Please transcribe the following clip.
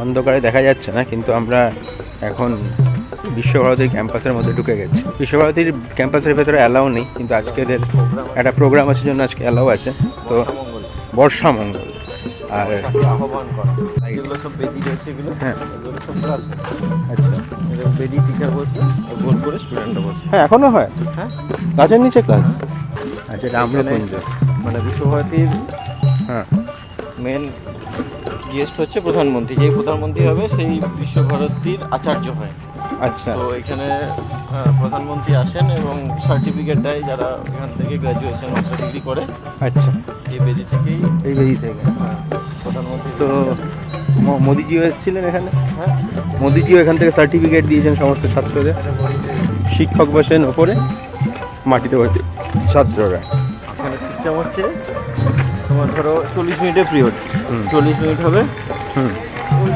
অন্ধকারে দেখা যাচ্ছে না কিন্তু আমরা এখন বিশ্বভারতীর ক্যাম্পাসের মধ্যে ঢুকে গেছি। বিশ্বভারতীর ক্যাম্পাসের ভেতরে অ্যালাউ নেই কিন্তু আজকে এদের একটা প্রোগ্রাম আছে জন্য আজকে অ্যালাউ আছে। তো বর্ষা মঙ্গল। আর আহ্বান করা যেগুলো সব বেদি রয়েছে এগুলো। হ্যাঁ। এগুলো সব ক্লাস আচ্ছা। বেদি টিচার বসবে গোল করে স্টুডেন্টরা বসে। হ্যাঁ এখনও হয়। হ্যাঁ। গাছের নিচে ক্লাস আচ্ছা মানে বিশ্বভারতীর হ্যাঁ। মেন গেস্ট হচ্ছে প্রধানমন্ত্রী। যেই প্রধানমন্ত্রী হবে সেই বিশ্বভারতীর আচার্য হয়। আচ্ছা। তো এখানে প্রধানমন্ত্রী আসেন এবং সার্টিফিকেট দেয় যারা এখান থেকে গ্র্যাজুয়েশন মাস্টার ডিগ্রি করে। আচ্ছা। এই বেদি থেকেই এই বেদি থেকে। প্রধানমন্ত্রী তো মোদিজিও এসেছিলেন এখানে? হ্যাঁ। মোদিজিও এখান থেকে সার্টিফিকেট দিয়েছেন সমস্ত ছাত্রদের। শিক্ষক বসেন ওপরে মাটিতে বসে ছাত্ররা। এখানে সিস্টেম হচ্ছে তোমার ধরো চল্লিশ মিনিটের পিরিয়ড হুম। চল্লিশ মিনিট হবে। হুম।